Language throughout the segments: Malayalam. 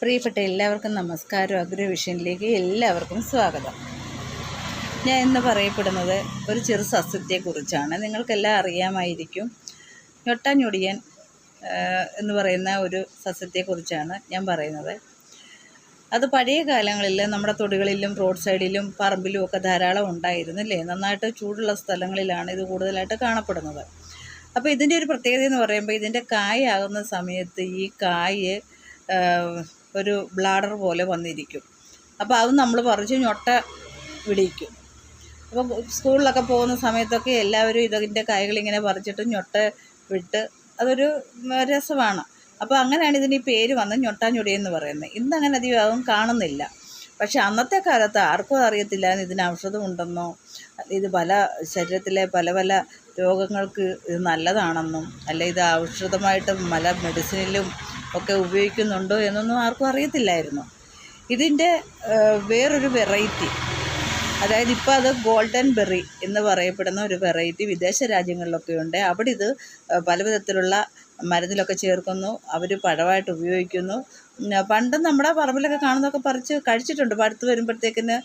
പ്രിയപ്പെട്ട എല്ലാവർക്കും നമസ്കാരം. അഗ്രവിഷനിലേക്ക് എല്ലാവർക്കും സ്വാഗതം. ഞാൻ ഇന്ന് പറയപ്പെടുന്നത് ഒരു ചെറു സസ്യത്തെക്കുറിച്ചാണ്. നിങ്ങൾക്കെല്ലാം അറിയാമായിരിക്കും. ഞൊട്ടാഞ്ഞൊടിയൻ എന്ന് പറയുന്ന ഒരു സസ്യത്തെക്കുറിച്ചാണ് ഞാൻ പറയുന്നത്. അത് പഴയ കാലങ്ങളിൽ നമ്മുടെ തൊടികളിലും റോഡ് സൈഡിലും പറമ്പിലും ഒക്കെ ധാരാളം ഉണ്ടായിരുന്നില്ലേ? നന്നായിട്ട് ചൂടുള്ള സ്ഥലങ്ങളിലാണ് ഇത് കൂടുതലായിട്ട് കാണപ്പെടുന്നത്. അപ്പോൾ ഇതിന്റെ ഒരു പ്രത്യേകത എന്ന് പറയുമ്പോൾ ഇതിന്റെ കായാകുന്ന സമയത്ത് ഈ കായ് ഒരു ബ്ലാഡർ പോലെ വന്നിരിക്കും. അപ്പോൾ അത് നമ്മൾ പറിച്ച് ഞൊട്ട വിടിയിക്കും അപ്പോൾ സ്കൂളിലൊക്കെ പോകുന്ന സമയത്തൊക്കെ എല്ലാവരും ഇതിന്റെ കായ്കളിങ്ങനെ പറിച്ചിട്ട് ഞൊട്ട വിട്ട് അതൊരു രസമാണ്. അപ്പോൾ അങ്ങനെയാണ് ഇതിന് ഈ പേര് വന്ന് ഞൊട്ടാഞ്ഞൊടി എന്ന് പറയുന്നത്. ഇന്നങ്ങനെ അധികം അതും കാണുന്നില്ല. പക്ഷെ അന്നത്തെ കാലത്ത് ആർക്കും അറിയത്തില്ല ഇതിന് ഔഷധമുണ്ടെന്നോ ഇത് പല ശരീരത്തിലെ പല പല രോഗങ്ങൾക്ക് ഇത് നല്ലതാണെന്നും അല്ലെ ഇത് ഔഷധമായിട്ട് പല മെഡിസിനിലും ഒക്കെ ഉപയോഗിക്കുന്നുണ്ടോ എന്നൊന്നും ആർക്കും അറിയത്തില്ലായിരുന്നു. ഇതിന്റെ വേറൊരു വെറൈറ്റി അതായത് ഇപ്പോൾ അത് ഗോൾഡൻ ബെറി എന്ന് പറയപ്പെടുന്ന ഒരു വെറൈറ്റി വിദേശ രാജ്യങ്ങളിലൊക്കെ ഉണ്ട്. അവിടെ ഇത് പലവിധത്തിലുള്ള മരുന്നിലൊക്കെ ചേർക്കുന്നു അവർ പഴമായിട്ട് ഉപയോഗിക്കുന്നു. പണ്ട് നമ്മുടെ പറമ്പിലൊക്കെ കാണുന്നതൊക്കെ പറിച്ച് കഴിച്ചിട്ടുണ്ട്. പടുത്ത് വരുമ്പോഴത്തേക്കിന്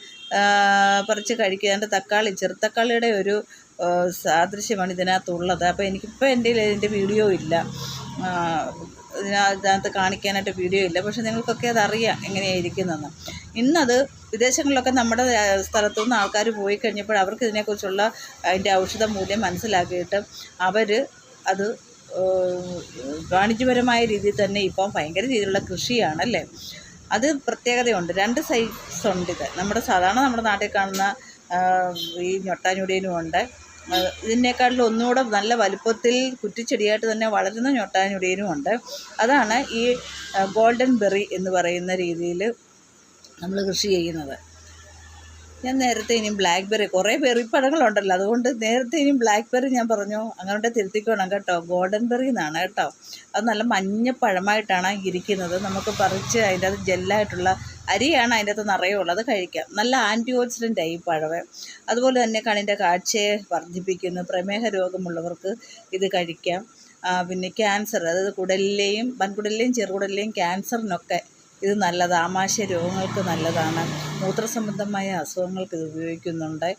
പറിച്ച് കഴിക്കുക. അതിന്റെ തക്കാളി ചെറുത്തക്കാളിയുടെ ഒരു സാദൃശ്യമാണ് ഇതിനകത്തുള്ളത്. അപ്പോൾ എനിക്കിപ്പോൾ എന്റെ ഇതിന്റെ വീഡിയോ ഇല്ല. ഇതിനകത്ത് കാണിക്കാനായിട്ട് വീഡിയോ ഇല്ല. പക്ഷെ നിങ്ങൾക്കൊക്കെ അതറിയാം എങ്ങനെയായിരിക്കുന്നതെന്ന് ഇന്നത് വിദേശങ്ങളിലൊക്കെ നമ്മുടെ സ്ഥലത്തു നിന്ന് ആൾക്കാർ പോയി കഴിഞ്ഞപ്പോൾ അവർക്ക് ഇതിനെക്കുറിച്ചുള്ള അതിന്റെ ഔഷധ മൂല്യം മനസ്സിലാക്കിയിട്ട് അവർ അത് വാണിജ്യപരമായ രീതിയിൽ തന്നെ ഇപ്പം ഭയങ്കര രീതിയിലുള്ള കൃഷിയാണല്ലേ? അത് പ്രത്യേകതയുണ്ട്. രണ്ട് സൈസ് ഉണ്ട് ഇത്. നമ്മുടെ സാധാരണ നമ്മുടെ നാട്ടിൽ കാണുന്ന ഈ ഞൊട്ടാഞ്ഞുടിയനും ഉണ്ട്. ഇതിനേക്കാളിലും ഒന്നുകൂടെ നല്ല വലുപ്പത്തിൽ കുറ്റിച്ചെടിയായിട്ട് തന്നെ വളരുന്ന ഞൊട്ടാഞ്ഞുടിയനും ഉണ്ട്. അതാണ് ഈ ഗോൾഡൻ ബെറി എന്ന് പറയുന്ന രീതിയിൽ നമ്മൾ കൃഷി ചെയ്യുന്നത്. ഞാൻ നേരത്തെ ഇനിയും ബ്ലാക്ക് ബെറി കുറേ ബെറി പഴങ്ങളുണ്ടല്ലോ. അതുകൊണ്ട് നേരത്തെ ഇനിയും ബ്ലാക്ക് ബെറി ഞാൻ പറഞ്ഞു അങ്ങനെ തിരുത്തിക്കോണം കേട്ടോ. ഗോൾഡൻ ബെറി എന്നാണ് കേട്ടോ. അത് നല്ല മഞ്ഞ പഴമായിട്ടാണ് ഇരിക്കുന്നത്. നമുക്ക് പറിച്ച് അതിന്റെ അത് ജെല്ലായിട്ടുള്ള അരിയാണ് അതിന്റെ അകത്ത് നിറയെ ഉള്ളത് കഴിക്കാം. നല്ല ആന്റി ഓക്സിഡന്റ് ആയി പഴവേ. അതുപോലെ തന്നെ കണ്ണിന്റെ കാഴ്ചയെ വർദ്ധിപ്പിക്കുന്നു. പ്രമേഹ രോഗമുള്ളവർക്ക് ഇത് കഴിക്കാം. പിന്നെ ക്യാൻസർ അതായത് കുടലിലെയും വൻകുടലിലെയും ചെറുകുടലിലെയും ക്യാൻസറിനൊക്കെ ഇത് നല്ലത്. ആമാശയ രോഗങ്ങൾക്ക് നല്ലതാണ്. മൂത്രസംബന്ധമായ അസുഖങ്ങൾക്ക് ഇത് ഉപയോഗിക്കുന്നുണ്ട്.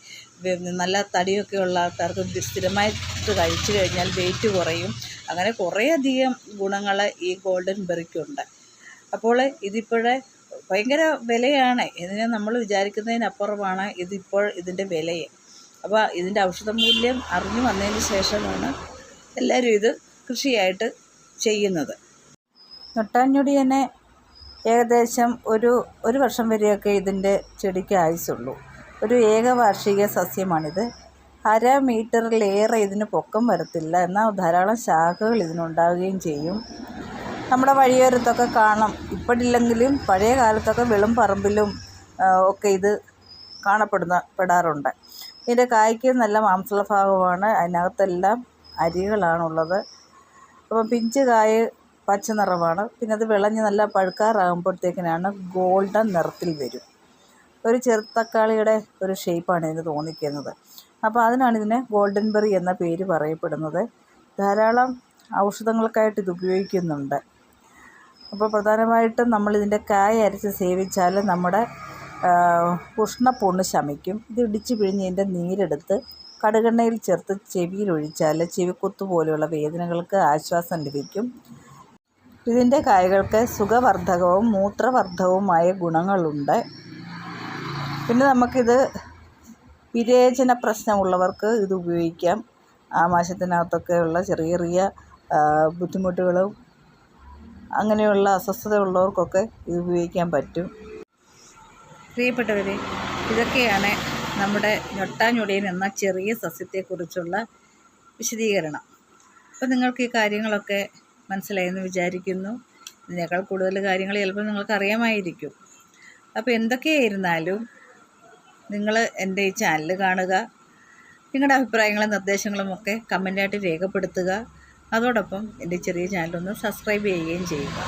നല്ല തടിയൊക്കെ ഉള്ള ആൾക്കാർക്ക് സ്ഥിരമായിട്ട് കഴിച്ചു കഴിഞ്ഞാൽ വെയിറ്റ് കുറയും. അങ്ങനെ കുറേയധികം ഗുണങ്ങൾ ഈ ഗോൾഡൻ ബെറിക്കുണ്ട്. അപ്പോൾ ഇതിപ്പോഴേ ഭയങ്കര വിലയാണ്. ഇതിനെ നമ്മൾ വിചാരിക്കുന്നതിനപ്പുറമാണ് ഇതിപ്പോൾ ഇതിന്റെ വിലയെ. അപ്പോൾ ഇതിന്റെ ഔഷധ മൂല്യം അറിഞ്ഞു വന്നതിന് ശേഷമാണ് എല്ലാവരും ഇത് കൃഷിയായിട്ട് ചെയ്യുന്നത്. നൊട്ടാഞ്ഞൊടി തന്നെ ഏകദേശം ഒരു ഒരു വർഷം വരെയൊക്കെ ഇതിന്റെ ചെടിക്ക് ആയുസുള്ളൂ ഒരു ഏകവാർഷിക സസ്യമാണിത്. അര മീറ്ററിലേറെ ഇതിന് പൊക്കം വരത്തില്ല. എന്നാൽ ധാരാളം ശാഖകൾ ഇതിനുണ്ടാവുകയും ചെയ്യും. നമ്മുടെ വഴിയോരത്തൊക്കെ കാണാം. ഇപ്പോഴില്ലെങ്കിലും പഴയ കാലത്തൊക്കെ വെളും പറമ്പിലും ഒക്കെ ഇത് കാണപ്പെടുന്ന പെടാറുണ്ട്. ഇതിന്റെ കായ്ക്ക് നല്ല മാംസള ഭാഗമാണ് അതിനകത്തെല്ലാം അരികളാണുള്ളത്. അപ്പം പിഞ്ച് കായ് പച്ച നിറമാണ്. പിന്നെ അത് വിളഞ്ഞ് നല്ല പഴുക്കാറാകുമ്പോഴത്തേക്കിനാണ് ഗോൾഡൻ നിറത്തിൽ വരും. ഒരു ചെറുത്തക്കാളിയുടെ ഒരു ഷേപ്പാണ് ഇതിന് തോന്നിക്കുന്നത്. അപ്പോൾ അതിനാണ് ഇതിനെ ഗോൾഡൻ ബെറി എന്ന പേര് പറയപ്പെടുന്നത്. ധാരാളം ഔഷധങ്ങൾക്കായിട്ട് ഇത് ഉപയോഗിക്കുന്നുണ്ട്. അപ്പോൾ പ്രധാനമായിട്ടും നമ്മളിതിന്റെ കായ അരച്ച് സേവിച്ചാൽ നമ്മുടെ ഉഷ്ണപ്പൊണ്ണ് ശമിക്കും. ഇത് ഇടിച്ച് പിഴിഞ്ഞ് ഇതിന്റെ നീരെടുത്ത് കടുകെണ്ണയിൽ ചേർത്ത് ചെവിയിലൊഴിച്ചാൽ ചെവി ചെവിക്കുത്ത് പോലെയുള്ള വേദനകൾക്ക് ആശ്വാസം ലഭിക്കും. ഇതിന്റെ കായകൾക്ക് സുഖവർദ്ധകവും മൂത്രവർദ്ധകവുമായ ഗുണങ്ങളുണ്ട്. പിന്നെ നമുക്കിത് വിരേചന പ്രശ്നമുള്ളവർക്ക് ഇത് ഉപയോഗിക്കാം. ആമാശത്തിനകത്തൊക്കെയുള്ള ചെറിയ ചെറിയ ബുദ്ധിമുട്ടുകളും അങ്ങനെയുള്ള അസ്വസ്ഥത ഉള്ളവർക്കൊക്കെ ഇത് ഉപയോഗിക്കാൻ പറ്റും. പ്രിയപ്പെട്ടവരെ ഇതൊക്കെയാണ് നമ്മുടെ ഞൊട്ടാഞ്ഞൊടിയൻ എന്ന ചെറിയ സസ്യത്തെക്കുറിച്ചുള്ള വിശദീകരണം. അപ്പോൾ നിങ്ങൾക്ക് ഈ കാര്യങ്ങളൊക്കെ മനസ്സിലായെന്ന് വിചാരിക്കുന്നു. ഇതിനേക്കാൾ കൂടുതൽ കാര്യങ്ങൾ ചിലപ്പോൾ നിങ്ങൾക്ക് അറിയാമായിരിക്കും അപ്പോൾ എന്തൊക്കെയായിരുന്നാലും നിങ്ങൾ എന്റെ ഈ ചാനൽ കാണുക. നിങ്ങളുടെ അഭിപ്രായങ്ങളും നിർദ്ദേശങ്ങളും ഒക്കെ കമന്റായിട്ട് രേഖപ്പെടുത്തുക. അതോടൊപ്പം എന്റെ ചെറിയ ചാനലൊന്ന് സബ്സ്ക്രൈബ് ചെയ്യുകയും ചെയ്യുക.